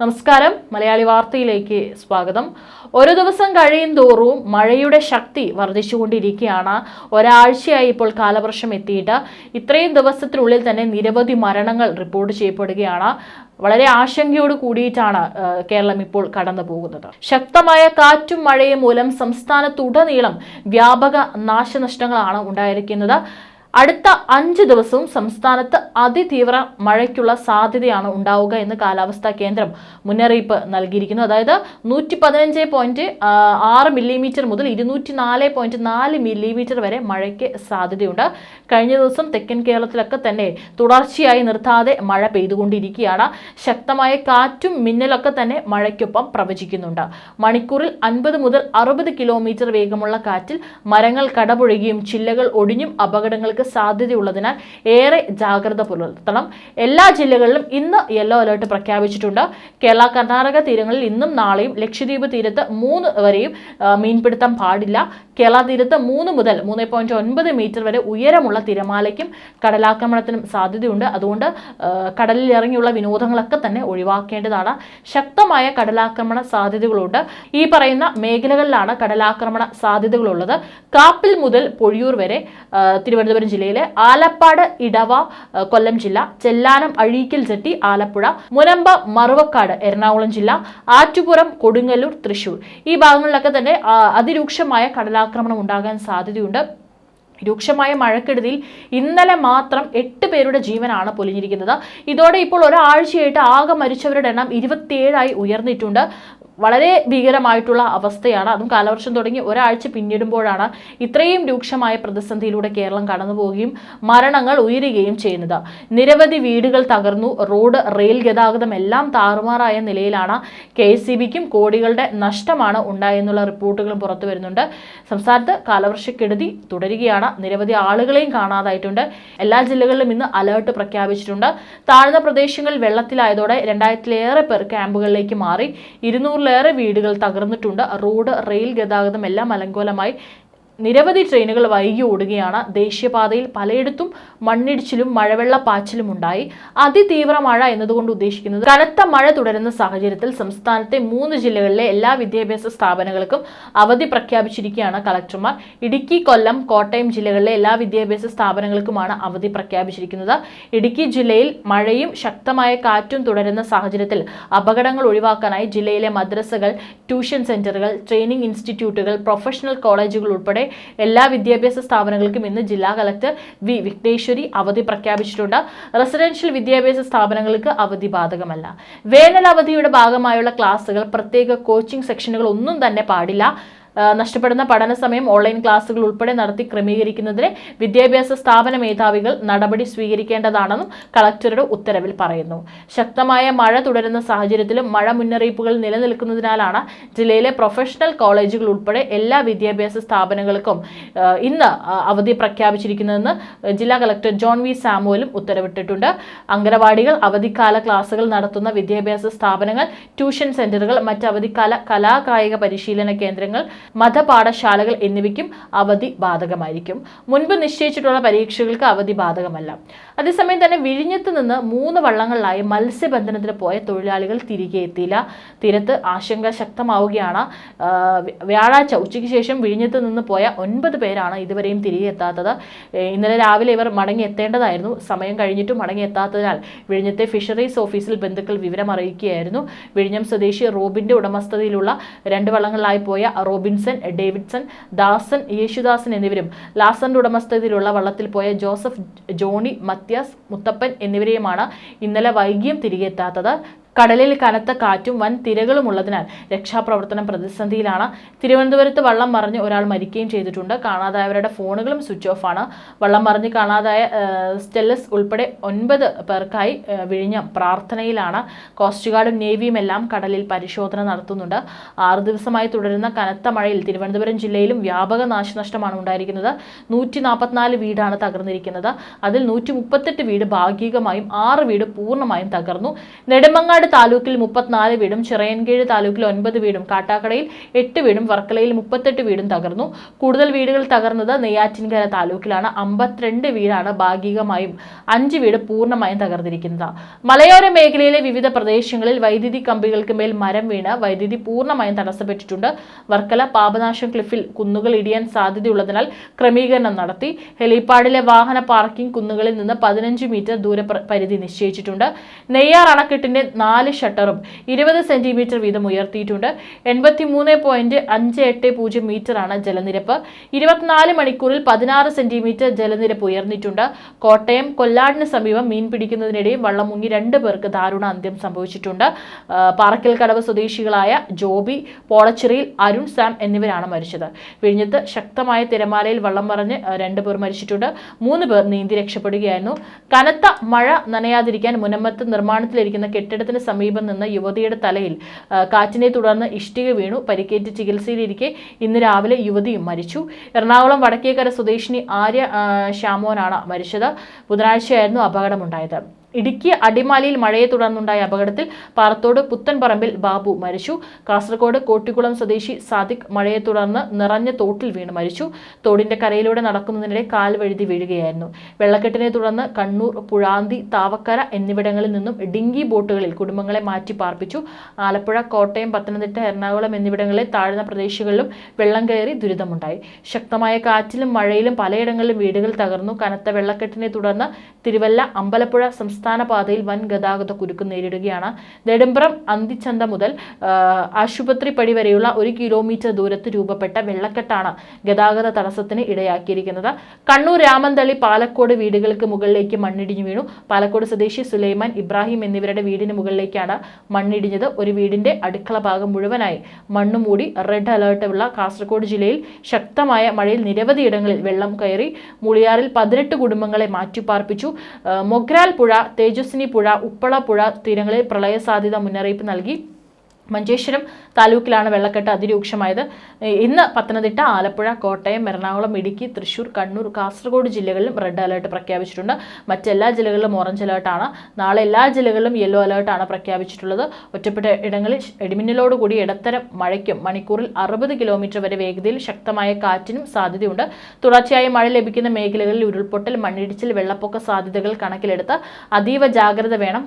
നമസ്കാരം. മലയാളി വാർത്തയിലേക്ക് സ്വാഗതം. ഒരു ദിവസം കഴിയും തോറും മഴയുടെ ശക്തി വർദ്ധിച്ചുകൊണ്ടിരിക്കുകയാണ്. ഒരാഴ്ചയായി ഇപ്പോൾ കാലവർഷം എത്തിയിട്ട് ഇത്രയും ദിവസത്തിനുള്ളിൽ തന്നെ നിരവധി മരണങ്ങൾ റിപ്പോർട്ട് ചെയ്യപ്പെടുകയാണ്. വളരെ ആശങ്കയോട് കൂടിയിട്ടാണ് കേരളം ഇപ്പോൾ കടന്നു പോകുന്നത് ശക്തമായ കാറ്റും മഴയും മൂലം സംസ്ഥാനത്തുടനീളം വ്യാപക നാശനഷ്ടങ്ങളാണ് ഉണ്ടായിരിക്കുന്നത്. അടുത്ത അഞ്ച് ദിവസവും സംസ്ഥാനത്ത് അതിതീവ്ര മഴയ്ക്കുള്ള സാധ്യതയാണ് ഉണ്ടാവുക എന്ന് കാലാവസ്ഥാ കേന്ദ്രം മുന്നറിയിപ്പ് നൽകിയിരിക്കുന്നു. അതായത് നൂറ്റി പതിനഞ്ച് പോയിന്റ് ആറ് മില്ലിമീറ്റർ മുതൽ ഇരുന്നൂറ്റി നാല് പോയിന്റ് നാല് മില്ലിമീറ്റർ വരെ മഴയ്ക്ക് സാധ്യതയുണ്ട്. കഴിഞ്ഞ ദിവസം തെക്കൻ കേരളത്തിലൊക്കെ തന്നെ തുടർച്ചയായി നിർത്താതെ മഴ പെയ്തുകൊണ്ടിരിക്കുകയാണ്. ശക്തമായ കാറ്റും മിന്നലൊക്കെ തന്നെ മഴയ്ക്കൊപ്പം പ്രവചിക്കുന്നുണ്ട്. മണിക്കൂറിൽ അൻപത് മുതൽ അറുപത് കിലോമീറ്റർ വേഗമുള്ള കാറ്റിൽ മരങ്ങൾ കടപുഴകിയും ചില്ലകൾ ഒടിഞ്ഞും അപകടങ്ങൾക്ക് സാധ്യതയുള്ളതിനാൽ ഏറെ ജാഗ്രത പുലർത്തണം. എല്ലാ ജില്ലകളിലും ഇന്ന് യെല്ലോ അലേർട്ട് പ്രഖ്യാപിച്ചിട്ടുണ്ട്. കേരള കർണാടക തീരങ്ങളിൽ ഇന്നും നാളെയും ലക്ഷദ്വീപ് തീരത്ത് മൂന്ന് വരെയും മീൻപിടുത്തം പാടില്ല. കേരള തീരത്ത് മൂന്ന് മുതൽ മൂന്ന് പോയിന്റ് ഒൻപത് മീറ്റർ വരെ ഉയരമുള്ള തിരമാലയ്ക്കും കടലാക്രമണത്തിനും സാധ്യതയുണ്ട്. അതുകൊണ്ട് കടലിൽ ഇറങ്ങിയുള്ള വിനോദങ്ങളൊക്കെ തന്നെ ഒഴിവാക്കേണ്ടതാണ്. ശക്തമായ കടലാക്രമണ സാധ്യതകളുണ്ട്. ഈ പറയുന്ന മേഖലകളിലാണ് കടലാക്രമണ സാധ്യതകളുള്ളത്. കാപ്പിൽ മുതൽ പൊഴിയൂർ വരെ തിരുവനന്തപുരം ജില്ലയിലെ ആലപ്പാട് ഇടവ കൊല്ലം ജില്ല ചെല്ലാനം അഴീക്കൽ ജെട്ടി ആലപ്പുഴ മുനമ്പ മറുവക്കാട് എറണാകുളം ജില്ല ആറ്റുപുറം കൊടുങ്ങല്ലൂർ തൃശൂർ ഈ ഭാഗങ്ങളിലൊക്കെ തന്നെ അതിരൂക്ഷമായ കടലാക്രമണം ഉണ്ടാകാൻ സാധ്യതയുണ്ട്. രൂക്ഷമായ മഴക്കെടുതിയിൽ ഇന്നലെ മാത്രം എട്ട് പേരുടെ ജീവനാണ് പൊലിഞ്ഞിരിക്കുന്നത്. ഇതോടെ ഇപ്പോൾ ഒരാഴ്ചയായിട്ട് ആകെ മരിച്ചവരുടെ എണ്ണം ഇരുപത്തിയേഴായി ഉയർന്നിട്ടുണ്ട്. വളരെ ഭീകരമായിട്ടുള്ള അവസ്ഥയാണ്. അതും കാലവർഷം തുടങ്ങി ഒരാഴ്ച പിന്നിടുമ്പോഴാണ് ഇത്രയും രൂക്ഷമായ പ്രതിസന്ധിയിലൂടെ കേരളം കടന്നു പോവുകയും മരണങ്ങൾ ഉയരുകയും ചെയ്യുന്നത്. നിരവധി വീടുകൾ തകർന്നു. റോഡ് റെയിൽ ഗതാഗതം എല്ലാം താറുമാറായ നിലയിലാണ് കെ എസ് കോടികളുടെ നഷ്ടമാണ് ഉണ്ടായെന്നുള്ള റിപ്പോർട്ടുകളും പുറത്തു വരുന്നുണ്ട്. സംസ്ഥാനത്ത് കാലവർഷക്കെടുതി തുടരുകയാണ്. നിരവധി ആളുകളെയും കാണാതായിട്ടുണ്ട്. എല്ലാ ജില്ലകളിലും ഇന്ന് അലേർട്ട് പ്രഖ്യാപിച്ചിട്ടുണ്ട്. താഴ്ന്ന പ്രദേശങ്ങൾ വെള്ളത്തിലായതോടെ രണ്ടായിരത്തിലേറെ പേർ ക്യാമ്പുകളിലേക്ക് മാറി. ഇരുന്നൂറിലേറെ വീടുകൾ തകർന്നിട്ടുണ്ട്. റോഡ് റെയിൽ ഗതാഗതം എല്ലാം അലങ്കോലമായി. നിരവധി ട്രെയിനുകൾ വൈകി ഓടുകയാണ്. ദേശീയപാതയിൽ പലയിടത്തും മണ്ണിടിച്ചിലും മഴവെള്ള പാച്ചിലും ഉണ്ടായി. അതിതീവ്ര മഴ എന്നതുകൊണ്ട് ഉദ്ദേശിക്കുന്നത് കനത്ത മഴ തുടരുന്ന സാഹചര്യത്തിൽ സംസ്ഥാനത്തെ മൂന്ന് ജില്ലകളിലെ എല്ലാ വിദ്യാഭ്യാസ സ്ഥാപനങ്ങൾക്കും അവധി പ്രഖ്യാപിച്ചിരിക്കുകയാണ് കളക്ടർമാർ. ഇടുക്കി കൊല്ലം കോട്ടയം ജില്ലകളിലെ എല്ലാ വിദ്യാഭ്യാസ സ്ഥാപനങ്ങൾക്കുമാണ് അവധി പ്രഖ്യാപിച്ചിരിക്കുന്നത്. ഇടുക്കി ജില്ലയിൽ മഴയും ശക്തമായ കാറ്റും തുടരുന്ന സാഹചര്യത്തിൽ അപകടങ്ങൾ ഒഴിവാക്കാനായി ജില്ലയിലെ മദ്രസകൾ ട്യൂഷൻ സെന്ററുകൾ ട്രെയിനിങ് ഇൻസ്റ്റിറ്റ്യൂട്ടുകൾ പ്രൊഫഷണൽ കോളേജുകൾ ഉൾപ്പെടെ എല്ലാ വിദ്യാഭ്യാസ സ്ഥാപനങ്ങൾക്കും ഇന്ന് ജില്ലാ കളക്ടർ വി വിഘ്നേശ്വരി അവധി പ്രഖ്യാപിച്ചിട്ടുണ്ട്. റെസിഡൻഷ്യൽ വിദ്യാഭ്യാസ സ്ഥാപനങ്ങൾക്ക് അവധി ബാധകമല്ല. വേനൽ അവധിയുടെ ഭാഗമായുള്ള ക്ലാസുകൾ പ്രത്യേക കോച്ചിംഗ് സെക്ഷനുകൾ ഒന്നും തന്നെ പാടില്ല. നഷ്ടപ്പെടുന്ന പഠന സമയം ഓൺലൈൻ ക്ലാസുകൾ ഉൾപ്പെടെ നടത്തി ക്രമീകരിക്കുന്നതിന് വിദ്യാഭ്യാസ സ്ഥാപന മേധാവികൾ നടപടി സ്വീകരിക്കേണ്ടതാണെന്നും കളക്ടറുടെ ഉത്തരവിൽ പറയുന്നു. ശക്തമായ മഴ തുടരുന്ന സാഹചര്യത്തിലും മഴ മുന്നറിയിപ്പുകൾ നിലനിൽക്കുന്നതിനാലാണ് ജില്ലയിലെ പ്രൊഫഷണൽ കോളേജുകൾ ഉൾപ്പെടെ എല്ലാ വിദ്യാഭ്യാസ സ്ഥാപനങ്ങൾക്കും ഇന്ന് അവധി പ്രഖ്യാപിച്ചിരിക്കുന്നതെന്ന് ജില്ലാ കളക്ടർ ജോൺ വി സാമുവലും ഉത്തരവിട്ടിട്ടുണ്ട്. അംഗനവാടികൾ അവധിക്കാല ക്ലാസുകൾ നടത്തുന്ന വിദ്യാഭ്യാസ സ്ഥാപനങ്ങൾ ട്യൂഷൻ സെന്ററുകൾ മറ്റ് അവധിക്കാല കലാകായിക പരിശീലന കേന്ദ്രങ്ങൾ മതപാഠശാലകൾ എന്നിവയ്ക്കും അവധി ബാധകമായിരിക്കും. മുൻപ് നിശ്ചയിച്ചിട്ടുള്ള പരീക്ഷകൾക്ക് അവധി ബാധകമല്ല. അതേസമയം തന്നെ വിഴിഞ്ഞത്ത് നിന്ന് മൂന്ന് വള്ളങ്ങളിലായി മത്സ്യബന്ധനത്തിന് പോയ തൊഴിലാളികൾ തിരികെ എത്തിയില്ല. തീരത്ത് ആശങ്ക ശക്തമാവുകയാണ്. വ്യാഴാഴ്ച ഉച്ചയ്ക്ക് ശേഷം വിഴിഞ്ഞത്ത് നിന്ന് പോയ ഒൻപത് പേരാണ് ഇതുവരെയും തിരികെ എത്താത്തത്. ഇന്നലെ രാവിലെ ഇവർ മടങ്ങി എത്തേണ്ടതായിരുന്നു സമയം കഴിഞ്ഞിട്ടും മടങ്ങി എത്താത്തതിനാൽ വിഴിഞ്ഞത്തെ ഫിഷറീസ് ഓഫീസിൽ ബന്ധുക്കൾ വിവരം അറിയിക്കുകയായിരുന്നു വിഴിഞ്ഞം സ്വദേശി റോബിന്റെ ഉടമസ്ഥതയിലുള്ള രണ്ട് വള്ളങ്ങളിലായി പോയ റോബിൻസൺ ഡേവിഡ്സൺ ദാസൻ യേശുദാസൻ എന്നിവരും. ലാസന്റെ ഉടമസ്ഥതയിലുള്ള വള്ളത്തിൽ പോയ ജോസഫ് ജോണി മത്യാസ് മുത്തപ്പൻ എന്നിവരെയുമാണ് ഇന്നലെ വൈകിയും തിരികെ എത്താത്തത്. കടലിൽ കനത്ത കാറ്റും വൻ തിരകളും ഉള്ളതിനാൽ രക്ഷാപ്രവർത്തനം പ്രതിസന്ധിയിലാണ്. തിരുവനന്തപുരത്ത് വള്ളം മറിഞ്ഞ് ഒരാൾ മരിക്കുകയും ചെയ്തിട്ടുണ്ട്. കാണാതായവരുടെ ഫോണുകളും സ്വിച്ച് ഓഫ് ആണ്. വള്ളം മറിഞ്ഞ് കാണാതായ സ്റ്റെല്ലസ് ഉൾപ്പെടെ ഒൻപത് പേർക്കായി വിഴിഞ്ഞ പ്രാർത്ഥനയിലാണ്. കോസ്റ്റ് ഗാർഡും നേവിയും എല്ലാം കടലിൽ പരിശോധന നടത്തുന്നുണ്ട്. ആറു ദിവസമായി തുടരുന്ന കനത്ത മഴയിൽ തിരുവനന്തപുരം ജില്ലയിലും വ്യാപക നാശനഷ്ടമാണ് ഉണ്ടായിരിക്കുന്നത്. നൂറ്റി നാൽപ്പത്തിനാല് വീടാണ് തകർന്നിരിക്കുന്നത്. അതിൽ നൂറ്റി മുപ്പത്തെട്ട് വീട് ഭാഗികമായും ആറ് വീട് പൂർണമായും തകർന്നു. നെടുമങ്ങാട് കാഞ്ഞങ്ങാട് താലൂക്കിൽ മുപ്പത്തിനാല് വീടും ചിറയൻകീഴ് താലൂക്കിൽ ഒൻപത് വീടും കാട്ടാക്കടയിൽ എട്ട് വീടും വർക്കലയിൽ മുപ്പത്തെട്ട് വീടും തകർന്നു. കൂടുതൽ വീടുകൾ തകർന്നത് നെയ്യാറ്റിൻകര താലൂക്കിലാണ്. അമ്പത്തിരണ്ട് വീടാണ് ഭാഗികമായും അഞ്ച് വീട് പൂർണമായും തകർന്നിരിക്കുന്നത്. മലയോര മേഖലയിലെ വിവിധ പ്രദേശങ്ങളിൽ വൈദ്യുതി കമ്പികൾക്ക് മേൽ മരം വീണ് വൈദ്യുതി പൂർണമായും തടസ്സപ്പെട്ടിട്ടുണ്ട്. വർക്കല പാപനാശം ക്ലിഫിൽ കുന്നുകൾ ഇടിയാൻ സാധ്യതയുള്ളതിനാൽ ക്രമീകരണം നടത്തി. ഹെലിപ്പാഡിലെ വാഹന പാർക്കിംഗ് കുന്നുകളിൽ നിന്ന് പതിനഞ്ച് മീറ്റർ ദൂര പരിധി നിശ്ചയിച്ചിട്ടുണ്ട്. നെയ്യാർ അണക്കെട്ടിന്റെ നാല് ഷട്ടറും ഇരുപത് സെന്റിമീറ്റർ വീതം ഉയർത്തിയിട്ടുണ്ട്. എൺപത്തി മൂന്ന് പോയിന്റ് അഞ്ച് എട്ട് പൂജ്യം മീറ്ററാണ് ജലനിരപ്പ്. ഇരുപത്തിനാല് മണിക്കൂറിൽ പതിനാറ് സെന്റിമീറ്റർ ജലനിരപ്പ് ഉയർന്നിട്ടുണ്ട്. കോട്ടയം കൊല്ലാടിന് സമീപം മീൻ പിടിക്കുന്നതിനിടയിൽ വള്ളം മുങ്ങി രണ്ട് പേർക്ക് ദാരുണ അന്ത്യം സംഭവിച്ചിട്ടുണ്ട്. പാറക്കൽ കടവ് സ്വദേശികളായ ജോബി പോളച്ചിറയിൽ അരുൺ സാം എന്നിവരാണ് മരിച്ചത്. വിഴിഞ്ഞത്ത് ശക്തമായ തിരമാലയിൽ വള്ളം മറിഞ്ഞ് രണ്ട് പേർ മരിച്ചിട്ടുണ്ട്. മൂന്ന് പേർ നീന്തി രക്ഷപ്പെടുകയായിരുന്നു. കനത്ത മഴ നനയാതിരിക്കാൻ മുനമ്മത്ത് നിർമ്മാണത്തിലിരിക്കുന്ന കെട്ടിടത്തിന് സമീപം നിന്ന് യുവതിയുടെ തലയിൽ കാറ്റിനെ തുടർന്ന് ഇഷ്ടിക വീണു. പരിക്കേറ്റ് ചികിത്സയിലിരിക്കെ ഇന്ന് രാവിലെ യുവതിയും മരിച്ചു. എറണാകുളം വടക്കേക്കര സ്വദേശിനി ആര്യ ശ്യാമോനാണ് മരിച്ചത്. ബുധനാഴ്ചയായിരുന്നു അപകടമുണ്ടായത്. ഇടുക്കി അടിമാലിയിൽ മഴയെ തുടർന്നുണ്ടായ അപകടത്തിൽ പാറത്തോട് പുത്തൻപറമ്പിൽ ബാബു മരിച്ചു. കാസർഗോഡ് കോട്ടിക്കുളം സ്വദേശി സാദിഖ് മഴയെ തുടർന്ന് നിറഞ്ഞ തോട്ടിൽ വീണ് മരിച്ചു. തോടിന്റെ കരയിലൂടെ നടക്കുന്നതിനിടെ കാൽ വഴുതി വീഴുകയായിരുന്നു. വെള്ളക്കെട്ടിനെ തുടർന്ന് കണ്ണൂർ പുഴാന്തി താവക്കര എന്നിവിടങ്ങളിൽ നിന്നും ഡിങ്കി ബോട്ടുകളിൽ കുടുംബങ്ങളെ മാറ്റി പാർപ്പിച്ചു. ആലപ്പുഴ കോട്ടയം പത്തനംതിട്ട എറണാകുളം എന്നിവിടങ്ങളിലെ താഴ്ന്ന പ്രദേശങ്ങളിലും വെള്ളം കയറി ദുരിതമുണ്ടായി. ശക്തമായ കാറ്റിലും മഴയിലും പലയിടങ്ങളിലും വീടുകൾ തകർന്നു. കനത്ത വെള്ളക്കെട്ടിനെ തുടർന്ന് തിരുവല്ല അമ്പലപ്പുഴ സംസ്ഥാന പാതയിൽ വൻ ഗതാഗത കുരുക്ക് നേരിടുകയാണ്. നെടുമ്പ്രം അന്തിച്ചന്ത മുതൽ ആശുപത്രി പടി വരെയുള്ള ഒരു കിലോമീറ്റർ ദൂരത്ത് രൂപപ്പെട്ട വെള്ളക്കെട്ടാണ് ഗതാഗത തടസ്സത്തിന് ഇടയാക്കിയിരിക്കുന്നത്. കണ്ണൂർ രാമന്തളി പാലക്കോട് വീടുകൾക്ക് മുകളിലേക്ക് മണ്ണിടിഞ്ഞു വീണു. പാലക്കോട് സ്വദേശി സുലൈമാൻ ഇബ്രാഹിം എന്നിവരുടെ വീടിന് മുകളിലേക്കാണ് മണ്ണിടിഞ്ഞത്. ഒരു വീടിന്റെ അടുക്കള ഭാഗം മുഴുവനായി മണ്ണ് മൂടി റെഡ് അലേർട്ട് ഉള്ള കാസർഗോഡ് ജില്ലയിൽ ശക്തമായ മഴയിൽ നിരവധി ഇടങ്ങളിൽ വെള്ളം കയറി മുളിയാറിൽ പതിനെട്ട് കുടുംബങ്ങളെ മാറ്റിപ്പാർപ്പിച്ചു. മൊഗ്രാൽ പുഴ തേജസ്വിനി പുഴ ഉപ്പള തീരങ്ങളിൽ പ്രളയ സാധ്യത മുന്നറിയിപ്പ് നൽകി. മഞ്ചേശ്വരം താലൂക്കിലാണ് വെള്ളക്കെട്ട് അതിരൂക്ഷമായത്. ഇന്ന് പത്തനംതിട്ട ആലപ്പുഴ കോട്ടയം എറണാകുളം ഇടുക്കി തൃശൂർ കണ്ണൂർ കാസർഗോഡ് ജില്ലകളിലും റെഡ് അലേർട്ട് പ്രഖ്യാപിച്ചിട്ടുണ്ട്. മറ്റെല്ലാ ജില്ലകളിലും ഓറഞ്ച് അലേർട്ടാണ്. നാളെ എല്ലാ ജില്ലകളിലും യെല്ലോ അലേർട്ടാണ് പ്രഖ്യാപിച്ചിട്ടുള്ളത്. ഒറ്റപ്പെട്ട ഇടങ്ങളിൽ ഇടിമിന്നലോടുകൂടി ഇടത്തരം മഴയ്ക്കും മണിക്കൂറിൽ അറുപത് കിലോമീറ്റർ വരെ വേഗതയിൽ ശക്തമായ കാറ്റിനും സാധ്യതയുണ്ട്. തുടർച്ചയായ മഴ ലഭിക്കുന്ന മേഖലകളിൽ ഉരുൾപൊട്ടൽ മണ്ണിടിച്ചിൽ വെള്ളപ്പൊക്ക സാധ്യതകൾ കണക്കിലെടുത്ത് അതീവ ജാഗ്രത വേണം.